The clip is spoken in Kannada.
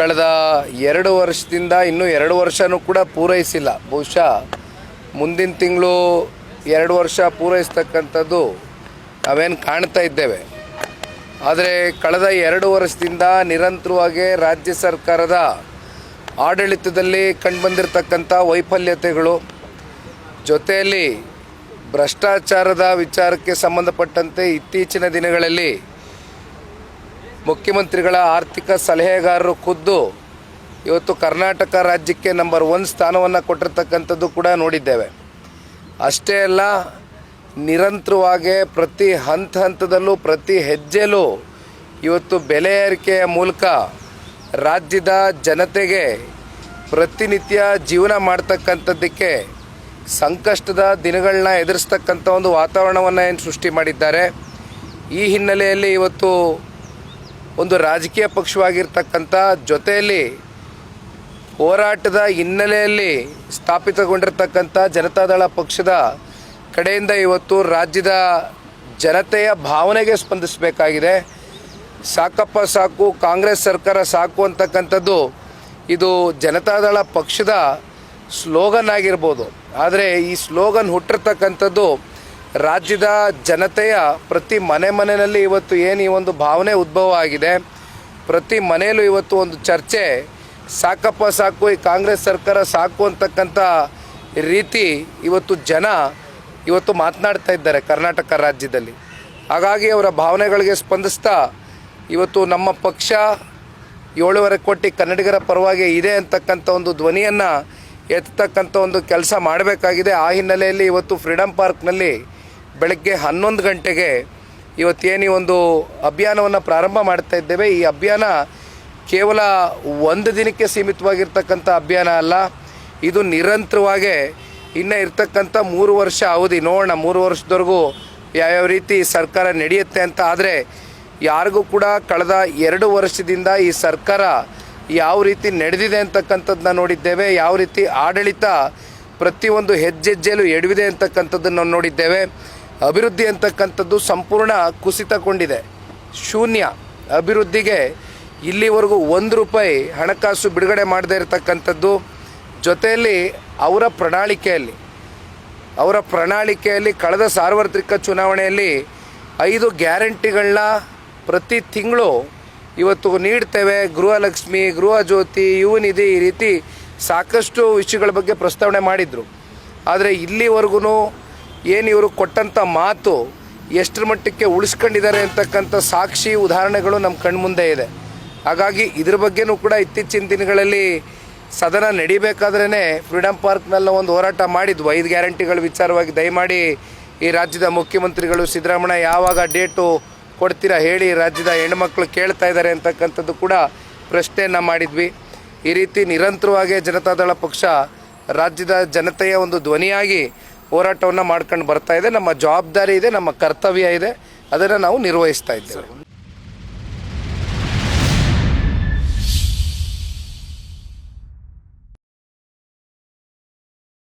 ಕಳೆದ ಎರಡು ವರ್ಷದಿಂದ ಇನ್ನೂ ಎರಡು ವರ್ಷನೂ ಕೂಡ ಪೂರೈಸಿಲ್ಲ. ಬಹುಶಃ ಮುಂದಿನ ತಿಂಗಳು ಎರಡು ವರ್ಷ ಪೂರೈಸ್ತಕ್ಕಂಥದ್ದು ನಾವೇನು ಕಾಣ್ತಾ ಇದ್ದೇವೆ. ಆದರೆ ಕಳೆದ ಎರಡು ವರ್ಷದಿಂದ ನಿರಂತರವಾಗಿ ರಾಜ್ಯ ಸರ್ಕಾರದ ಆಡಳಿತದಲ್ಲಿ ಕಂಡುಬಂದಿರತಕ್ಕಂಥ ವೈಫಲ್ಯತೆಗಳು, ಜೊತೆಯಲ್ಲಿ ಭ್ರಷ್ಟಾಚಾರದ ವಿಚಾರಕ್ಕೆ ಸಂಬಂಧಪಟ್ಟಂತೆ ಇತ್ತೀಚಿನ ದಿನಗಳಲ್ಲಿ ಮುಖ್ಯಮಂತ್ರಿಗಳ ಆರ್ಥಿಕ ಸಲಹೆಗಾರರು ಖುದ್ದು ಇವತ್ತು ಕರ್ನಾಟಕ ರಾಜ್ಯಕ್ಕೆ ನಂಬರ್ ಒನ್ ಸ್ಥಾನವನ್ನು ಕೊಟ್ಟಿರ್ತಕ್ಕಂಥದ್ದು ಕೂಡ ನೋಡಿದ್ದೇವೆ. ಅಷ್ಟೇ ಅಲ್ಲ, ನಿರಂತರವಾಗಿ ಪ್ರತಿ ಹಂತ ಹಂತದಲ್ಲೂ, ಪ್ರತಿ ಹೆಜ್ಜೆಲೂ ಇವತ್ತು ಬೆಲೆ ಏರಿಕೆಯ ಮೂಲಕ ರಾಜ್ಯದ ಜನತೆಗೆ ಪ್ರತಿನಿತ್ಯ ಜೀವನ ಮಾಡ್ತಕ್ಕಂಥದ್ದಕ್ಕೆ ಸಂಕಷ್ಟದ ದಿನಗಳನ್ನ ಎದುರಿಸ್ತಕ್ಕಂಥ ಒಂದು ವಾತಾವರಣವನ್ನು ಏನು ಸೃಷ್ಟಿ ಮಾಡಿದ್ದಾರೆ. ಈ ಹಿನ್ನೆಲೆಯಲ್ಲಿ ಇವತ್ತು ಒಂದು ರಾಜಕೀಯ ಪಕ್ಷವಾಗಿರ್ತಕ್ಕಂಥ ಜೊತೆಯಲ್ಲಿ ಹೋರಾಟದ ಹಿನ್ನೆಲೆಯಲ್ಲಿ ಸ್ಥಾಪಿತಗೊಂಡಿರ್ತಕ್ಕಂಥ ಜನತಾದಳ ಪಕ್ಷದ ಕಡೆಯಿಂದ ಇವತ್ತು ರಾಜ್ಯದ ಜನತೆಯ ಭಾವನೆಗೆ ಸ್ಪಂದಿಸಬೇಕಾಗಿದೆ. ಸಾಕಪ್ಪ ಸಾಕು, ಕಾಂಗ್ರೆಸ್ ಸರ್ಕಾರ ಸಾಕು ಅಂತಕ್ಕಂಥದ್ದು ಇದು ಜನತಾದಳ ಪಕ್ಷದ ಸ್ಲೋಗನ್ ಆಗಿರ್ಬೋದು. ಆದರೆ ಈ ಸ್ಲೋಗನ್ ಹುಟ್ಟಿರ್ತಕ್ಕಂಥದ್ದು ರಾಜ್ಯದ ಜನತೆಯ ಪ್ರತಿ ಮನೆ ಮನೆಯಲ್ಲಿ ಇವತ್ತು ಏನು ಈ ಒಂದು ಭಾವನೆ ಉದ್ಭವ ಆಗಿದೆ. ಪ್ರತಿ ಮನೆಯಲ್ಲೂ ಇವತ್ತು ಒಂದು ಚರ್ಚೆ. ಸಾಕಪ್ಪ ಸಾಕು, ಈ ಕಾಂಗ್ರೆಸ್ ಸರ್ಕಾರ ಸಾಕು ಅಂತಕ್ಕಂಥ ರೀತಿ ಇವತ್ತು ಜನ ಇವತ್ತು ಮಾತನಾಡ್ತಾ ಇದ್ದಾರೆ ಕರ್ನಾಟಕ ರಾಜ್ಯದಲ್ಲಿ. ಹಾಗಾಗಿ ಅವರ ಭಾವನೆಗಳಿಗೆ ಸ್ಪಂದಿಸ್ತಾ ಇವತ್ತು ನಮ್ಮ ಪಕ್ಷ ಏಳುವರೆ ಕೋಟಿ ಕನ್ನಡಿಗರ ಪರವಾಗಿ ಇದೆ ಅಂತಕ್ಕಂಥ ಒಂದು ಧ್ವನಿಯನ್ನು ಎತ್ತಕ್ಕಂಥ ಒಂದು ಕೆಲಸ ಮಾಡಬೇಕಾಗಿದೆ. ಆ ಹಿನ್ನೆಲೆಯಲ್ಲಿ ಇವತ್ತು ಫ್ರೀಡಮ್ ಪಾರ್ಕ್ನಲ್ಲಿ ಬೆಳಗ್ಗೆ ಹನ್ನೊಂದು ಗಂಟೆಗೆ ಇವತ್ತೇನು ಒಂದು ಅಭಿಯಾನವನ್ನು ಪ್ರಾರಂಭ ಮಾಡ್ತಾ ಇದ್ದೇವೆ. ಈ ಅಭಿಯಾನ ಕೇವಲ ಒಂದು ದಿನಕ್ಕೆ ಸೀಮಿತವಾಗಿರ್ತಕ್ಕಂಥ ಅಭಿಯಾನ ಅಲ್ಲ, ಇದು ನಿರಂತರವಾಗಿ ಇನ್ನು ಇರ್ತಕ್ಕಂಥ ಮೂರು ವರ್ಷ ಅವಧಿ. ನೋಡೋಣ, ಮೂರು ವರ್ಷದವರೆಗೂ ಯಾವ್ಯಾವ ರೀತಿ ಸರ್ಕಾರ ನಡೆಯುತ್ತೆ ಅಂತ. ಆದರೆ ಯಾರಿಗೂ ಕೂಡ ಕಳೆದ ಎರಡು ವರ್ಷದಿಂದ ಈ ಸರ್ಕಾರ ಯಾವ ರೀತಿ ನಡೆದಿದೆ ಅಂತಕ್ಕಂಥದ್ದನ್ನ ನೋಡಿದ್ದೇವೆ. ಯಾವ ರೀತಿ ಆಡಳಿತ ಪ್ರತಿಯೊಂದು ಹೆಜ್ಜೆಜ್ಜೆಯಲ್ಲೂ ಎಡವಿದೆ ಅಂತಕ್ಕಂಥದ್ದನ್ನು ನೋಡಿದ್ದೇವೆ. ಅಭಿವೃದ್ಧಿ ಅಂತಕ್ಕಂಥದ್ದು ಸಂಪೂರ್ಣ ಕುಸಿತಗೊಂಡಿದೆ. ಶೂನ್ಯ ಅಭಿವೃದ್ಧಿಗೆ ಇಲ್ಲಿವರೆಗೂ ಒಂದು ರೂಪಾಯಿ ಹಣಕಾಸು ಬಿಡುಗಡೆ ಮಾಡದೇ ಇರತಕ್ಕಂಥದ್ದು ಜೊತೆಯಲ್ಲಿ ಅವರ ಪ್ರಣಾಳಿಕೆಯಲ್ಲಿ ಅವರ ಪ್ರಣಾಳಿಕೆಯಲ್ಲಿ ಕಳೆದ ಸಾರ್ವತ್ರಿಕ ಚುನಾವಣೆಯಲ್ಲಿ ಐದು ಗ್ಯಾರಂಟಿಗಳನ್ನ ಪ್ರತಿ ತಿಂಗಳು ಇವತ್ತು ನೀಡ್ತೇವೆ. ಗೃಹಲಕ್ಷ್ಮಿ ಗೃಹ ಜ್ಯೋತಿ ಯುವನಿಧಿ ಈ ರೀತಿ ಸಾಕಷ್ಟು ವಿಷಯಗಳ ಬಗ್ಗೆ ಪ್ರಸ್ತಾವನೆ ಮಾಡಿದರು. ಆದರೆ ಇಲ್ಲಿವರೆಗೂ ಏನು ಇವರು ಕೊಟ್ಟಂಥ ಮಾತು ಎಷ್ಟರ ಮಟ್ಟಕ್ಕೆ ಉಳಿಸ್ಕೊಂಡಿದ್ದಾರೆ ಅಂತಕ್ಕಂಥ ಸಾಕ್ಷಿ ಉದಾಹರಣೆಗಳು ನಮ್ಮ ಕಣ್ಮುಂದೆ ಇದೆ. ಹಾಗಾಗಿ ಇದ್ರ ಬಗ್ಗೆನೂ ಕೂಡ ಇತ್ತೀಚಿನ ದಿನಗಳಲ್ಲಿ ಸದನ ನಡಿಬೇಕಾದ್ರೇ ಫ್ರೀಡಮ್ ಪಾರ್ಕ್ನೆಲ್ಲ ಒಂದು ಹೋರಾಟ ಮಾಡಿದ್ವು. ಐದು ಗ್ಯಾರಂಟಿಗಳ ವಿಚಾರವಾಗಿ ದಯಮಾಡಿ ಈ ರಾಜ್ಯದ ಮುಖ್ಯಮಂತ್ರಿಗಳು, ಸಿದ್ದರಾಮಯ್ಯ ಯಾವಾಗ ಡೇಟು ಕೊಡ್ತೀರಾ ಹೇಳಿ ರಾಜ್ಯದ ಹೆಣ್ಮಕ್ಳು ಕೇಳ್ತಾ ಇದ್ದಾರೆ ಅಂತಕ್ಕಂಥದ್ದು ಕೂಡ ಪ್ರಶ್ನೆಯನ್ನು ಮಾಡಿದ್ವಿ. ಈ ರೀತಿ ನಿರಂತರವಾಗಿ ಜನತಾದಳ ಪಕ್ಷ ರಾಜ್ಯದ ಜನತೆಯ ಒಂದು ಧ್ವನಿಯಾಗಿ ಹೋರಾಟವನ್ನು ಮಾಡ್ಕೊಂಡು ಬರ್ತಾ ಇದೆ. ನಮ್ಮ ಜವಾಬ್ದಾರಿ ಇದೆ ನಮ್ಮ ಕರ್ತವ್ಯ ಇದೆ. ಅದನ್ನು ನಾವು ನಿರ್ವಹಿಸ್ತಾ ಇದ್ದೇವೆ.